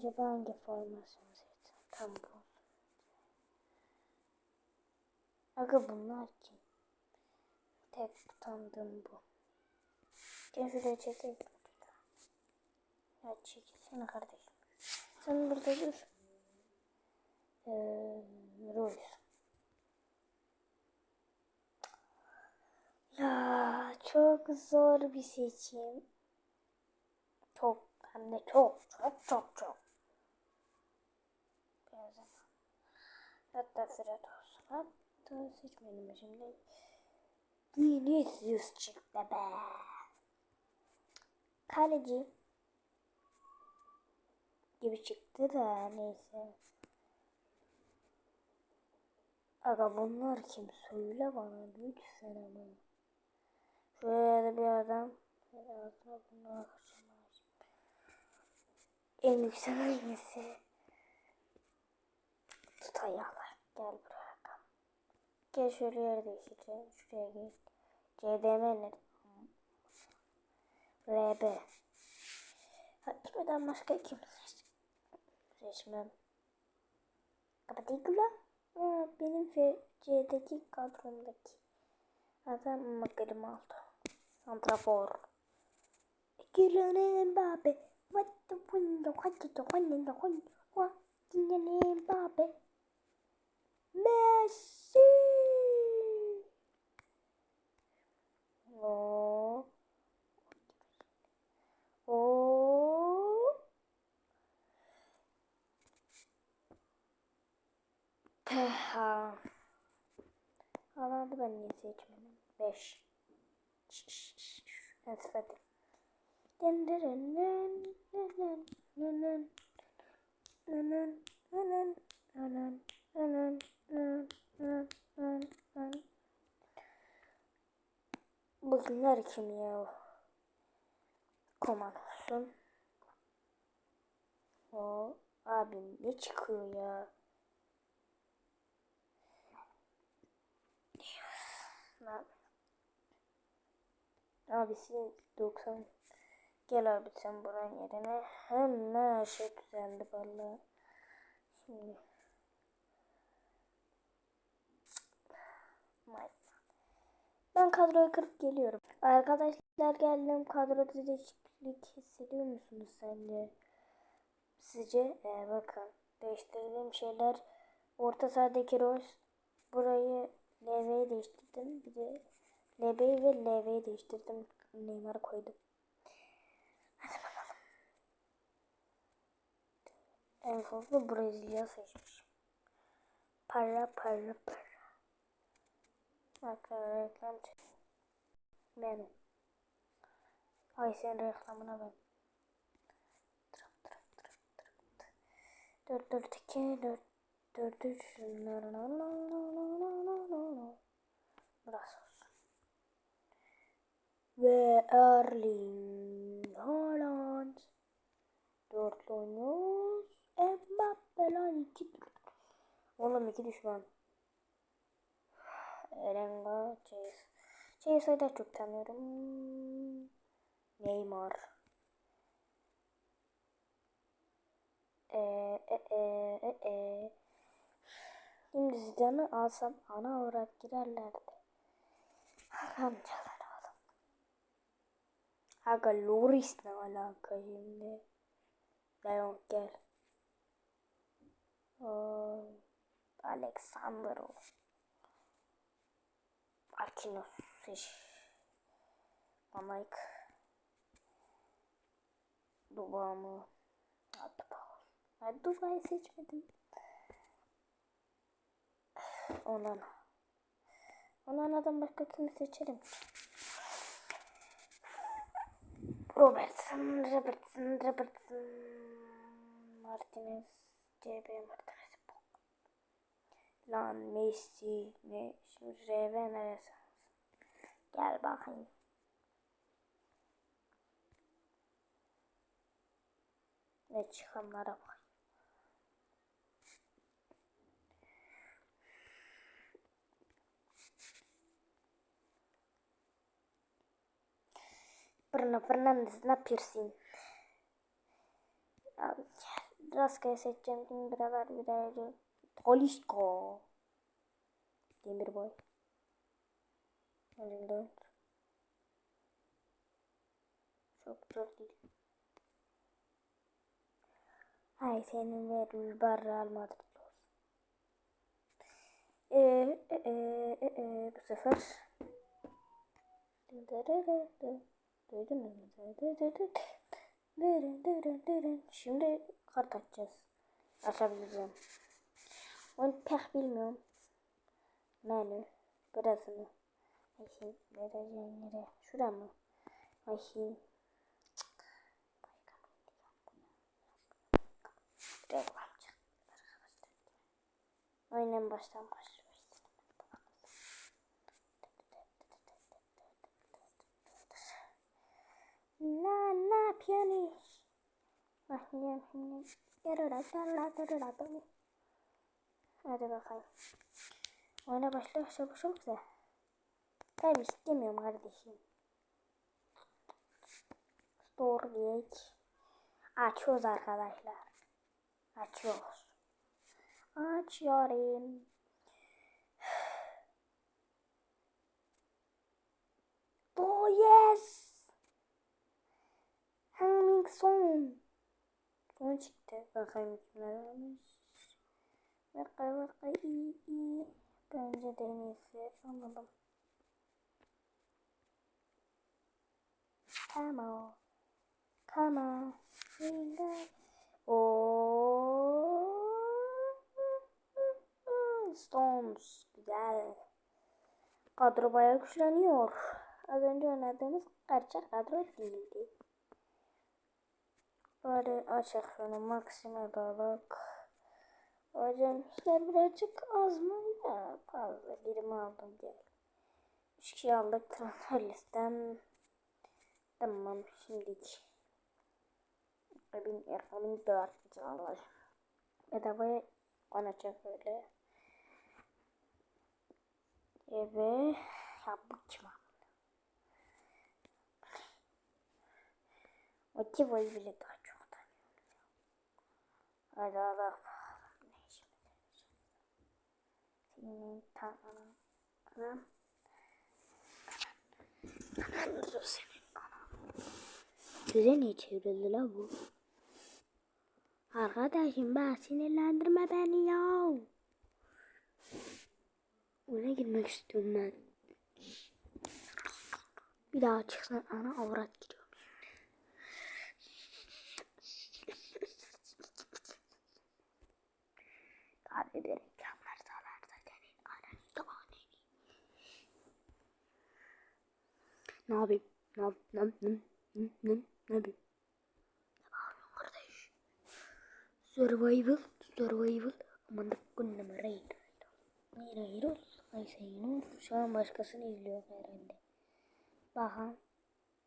acaba hangi formasyonu seçsem? Tam bu. Aga bunlar kim? Tek tanıdığım bu. Gel şuraya çekeyim. Ya çekilsene kardeşim. Sen burada dur. Ee, Royce. Ya çok zor bir seçim. Çok hem de çok çok çok çok. Hatta Fred olsun. Hatta seçmedim şimdi. Vinicius çıktı be. Kaleci gibi çıktı da neyse. Aga bunlar kim? Söyle bana lütfen ama. Da bir adam. Ağzına bunlara kaçırmaz. En yüksek hangisi? Tutayalar. Gel buraya. Gel şöyle yer değiştireceğim. Şuraya gel. CDM ne? RB. Gitmeden başka kim? Seçmem. Kapatayım lan. Ha, benim FC'deki kadromdaki adam Makarim aldı. Santrafor. Kylian Mbappe. What the window? What the window? What the Mbappe? Messi. Oh. Oh. Ha. Alanı ben niye seçmedim? 5. Evet hadi. Bugünler kim ya? Koman olsun. O abi ne çıkıyor ya? Lan. Abisi 90 Gel abi sen buranın yerine. Hemen her şey düzeldi valla. Şimdi. Ben kadroyu kırıp geliyorum. Arkadaşlar geldim. Kadroda değişiklik hissediyor musunuz sence? Sizce? Ee, bakın. Değiştirdiğim şeyler. Orta sahadaki Rose. Burayı LV'yi değiştirdim. Bir de LB'yi ve LV'yi değiştirdim. Neymar'ı koydum. En fazla Brezilya seçmişim. Para para para. Bak reklam benim. Ay sen reklamına ben. Tırıp tırıp tırıp tırıp. Dört dört iki dört dört üç. Burası olsun. Ve Erling Haaland. Dörtlü oynuyoruz. Mbappe lan iki. Oğlum iki düşman. Erenga, Chase. Chase'ı da çok tanıyorum. Neymar. Eee e, e, e. Şimdi Zidane'ı alsam ana olarak girerlerdi. Amcalar oğlum. Aga Loris ne alaka şimdi? Leon gel. Oy. Alexander Akinos seç. Dijk. Duba mı? Hadi Ben Duba'yı seçmedim. Ondan. Ondan başka kimi seçerim? Robertson, Robertson, Robertson, Martinez, CB Martinez. Lan Messi ne? Şimdi RV neresi? Gel bakayım. Ne çıkanlara bak. Bruno Fernandes ne yapıyorsun? rastgele seçeceğim. Şimdi buralar birazcık. Tolisko. Demir boy. 54. Çok çok değil. Ay senin ve Rüzgar Real Madrid olsun. Ee, bu sefer Duydunuz mu? Şimdi kart açacağız. Açabileceğim. Onu pek bilmiyorum. Menü. Burası mı? Bakayım. Vereceğim yere. Şura mı? Bakayım. Reklam. Aynen baştan başlıyor. Ne ne yapıyorsunuz? Bakacağım şimdi. Yarara yarara yarara böyle. Hadi bakalım. Oyuna başla çabuk da. Tabii istemiyorum kardeşim. Store geç. Açıyoruz arkadaşlar. Açıyoruz. Açıyorum. Oh yes. Humming song. Son çıktı. Bakayım kimler olmuş. Vaka vaka iyi iyi. Bence de en iyisi. Anladım. Come on. Come on. Oh. Stones. Güzel. Kadro bayağı güçleniyor. Az önce oynadığımız gerçek kadro değildi. Bari açık şunu maksimum olarak. Hocam işler birazcık az mı? Ya fazla 20 aldım diye. 3 kişi aldık transfer listem. Tamam şimdiki. Bin, bin dört alır. Bedavaya oynayacak öyle. Evet. Ya bu kim abi? Motivayı bile daha çok tanıyorum. Hadi Allah. Ne işimiz Tanrım. Anam. Anandır o senin anam. Göze niye çevrildi la bu? Arkadaşım ben sinirlendirme beni ya. Oyuna girmek istiyorum ben. Bir daha çıksan ana avrat gidiyor. Abi bir reklamlar sağlarsa senin ananı taneni. Ne yapayım? Ne yap? Ne yap? Ne yapayım? Ne bağırıyorsun kardeş? Survival, survival. Aman da kunnama rain. Hayır hayır ol. Ay sayın Şu an başkasını izliyor herhalde. Bakın.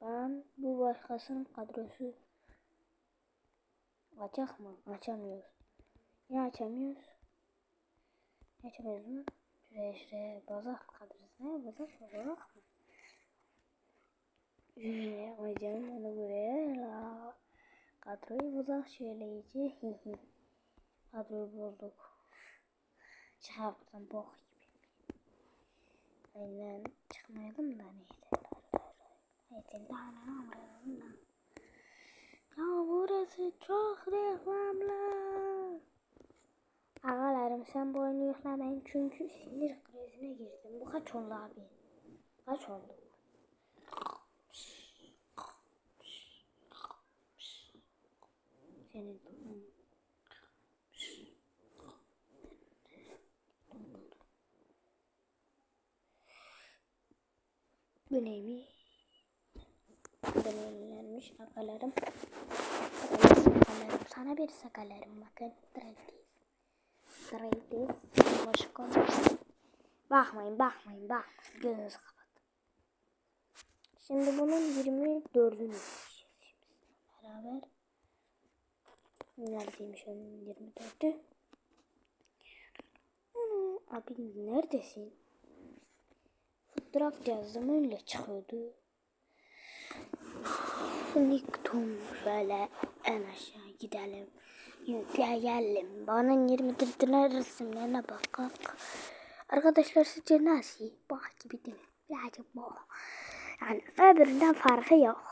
Ben bu başkasının kadrosu. Açak mı? Açamıyoruz. Niye açamıyoruz? Ne açamıyoruz mu? Şuraya bazak kadrosu. Ne bazak? Bazak mı? Şuraya koyacağım onu buraya. Kadroyu bozak şöyle iyice. Kadroyu bozduk. Buradan bok gibi. Aynen çıkmayalım da neydi. Neydi. Ya burası çok reklamlı. Ağalarım sen bu oyunu yüklemeyin çünkü sinir krizine girdim. Bu kaç oldu abi? Kaç oldu? Senin Bu neymiş? Belirlenmiş akalarım. Akalarım. Sana bir sakalarım bakın. Dreytis. Dreytis. Başka. Bakmayın bakmayın bak. Gözünüzü kapat. Şimdi bunun 24'ünü beraber. Neredeymiş onun 24'ü? Abi neredesin? Fotoğraf yazdım öyle çıkıyordu. Niktum şöyle en aşağı gidelim. Yükleyelim. Bana 20 tane resimlerine bak. bak. Arkadaşlar sizce nasıl? Bak gibi değil mi? Bu. Yani öbüründen farkı yok.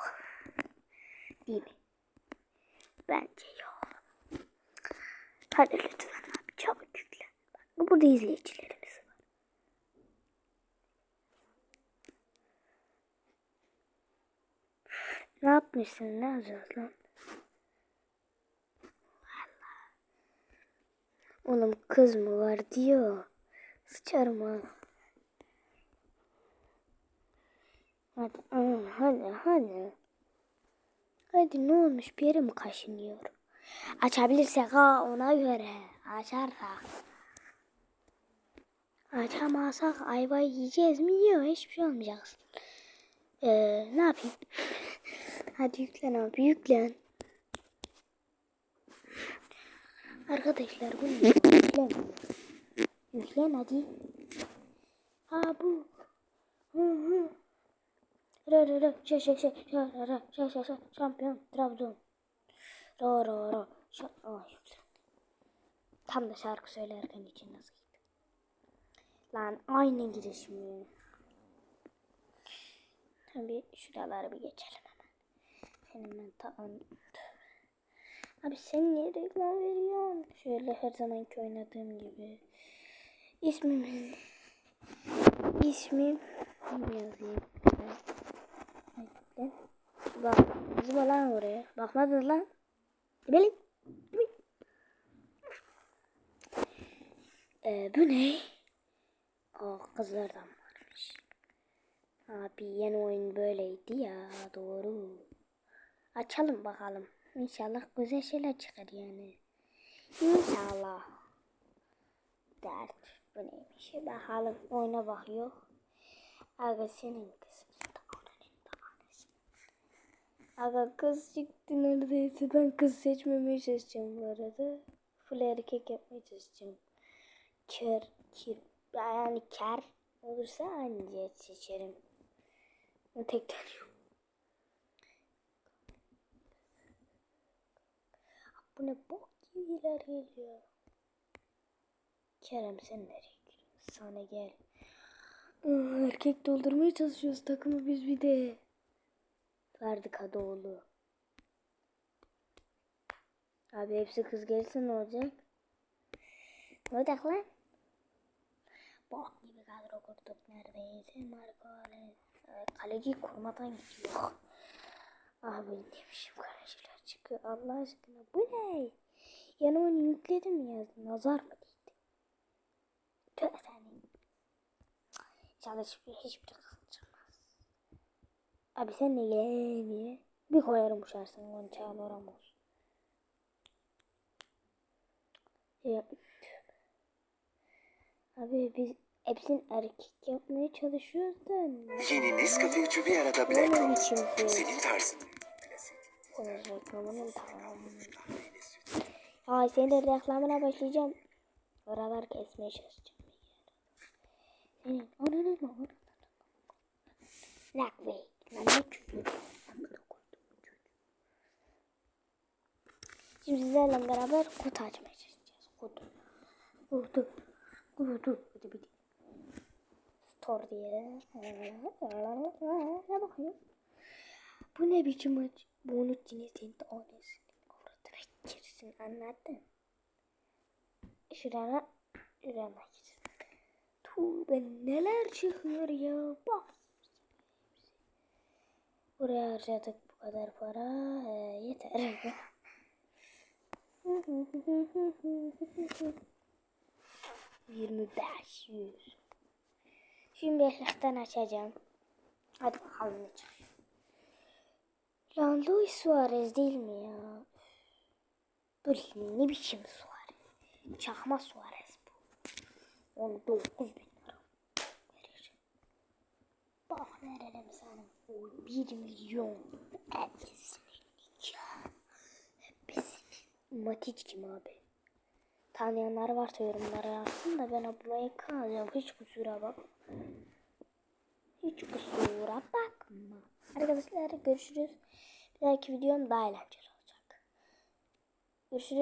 Değil mi? Bence yok. Hadi lütfen abi çabuk yükle. Bak burada izleyicilerimiz var. Ne yapmışsın? Ne yapacağız lan? Oğlum kız mı var diyor. Sıçarım ha. Hadi, aa, hadi, hadi. Hadi ne olmuş bir yere mi kaşınıyor? Açabilirsek ha ona göre. Açarsak. Açamazsak ayva yiyeceğiz mi? Yok hiçbir şey olmayacak. Ee, ne yapayım? Hadi yüklen abi yüklen. Arkadaşlar bu ne? Yüklen. Yüklen hadi. Ha bu. Hı hı. Ra ra şa şa şa şa ra ra şa şa şa şampiyon Trabzon. Ra şa Aa, yüklen. Tam da şarkı söylerken için nasıl gitti? Lan aynı giriş mi? Tabii şuraları bir geçelim hemen. Senin ben ta Abi sen niye reklam veriyorsun? Şöyle her zamanki oynadığım gibi. İsmim İsmim yazayım. Bak bizim lan oraya. Bakmadın lan. Gidelim. Ee, bu ne? Aa kızlardan varmış. Abi yeni oyun böyleydi ya doğru. Açalım bakalım. İnşallah güzel şeyler çıkar yani. İnşallah. Dert. Bu neymiş? Bakalım oyuna bakıyor. Aga senin kızın. Aga kız çıktı neredeyse. Ben kız seçmemeye çalışacağım bu arada. Full erkek yapmaya çalışacağım. Kör, kir, yani kar olursa anca seçerim. Tek tane yok. Bu ne bok gibiler geliyor. Kerem sen nereye gidiyorsun? Sana gel. Erkek doldurmaya çalışıyoruz takımı biz bir de. Ferdi Kadıoğlu. Abi hepsi kız gelirse ne olacak? Ne olacak lan? Bok gibi kadro kurduk neredeyse. Marco Ale. Kaleci kurmadan gidiyor. Abi demişim kaleciler çıkıyor. Allah aşkına bu ne? Onu yükledim ya. Nazar mı değdi? Tövbe senin. İnşallah hiçbir, hiçbir. Abi sen gel diye. Bir koyarım uçarsın. Çağlar Ramos. Ya. Abi biz hepsini erkek yapmaya çalışıyoruz da. Yeni Nescafe üçü bir arada Black Roast. çünkü. Senin tarzın. Senin reklamını tamam. Ay senin de reklamına başlayacağım. Oralar kesmeye çalışacağım. Senin ananı mı? Black Way. Lan ne küfür. Şimdi sizlerle beraber kutu açmaya çalışacağız. Kutu. Kutu. Kutu. Kutu. Store diye. Ne bakıyor? Bu ne biçim aç? Bunu cinsin tanesi. Orada girsin anladın? Şurana şurana girsin. Tuğbe neler çıkıyor ya bak. Buraya harcadık bu kadar para. Ee, yeter. Yirmi beş yüz. Şimdi ehlaktan açacağım. Hadi bakalım ne çıkıyor. Lan Luis Suarez değil mi ya? Bu ne biçim Suarez? Çakma Suarez bu. 19 bin lira. Verir. Bak verelim sana. O 1 milyon. Hepsini. Matic kim abi? Tanıyanlar varsa yorumlara yazsın da ben ablayı kalacağım. Hiç kusura bak. Hiç kusura bakma. Arkadaşlar görüşürüz. Bir dahaki videom daha eğlenceli olacak. Görüşürüz.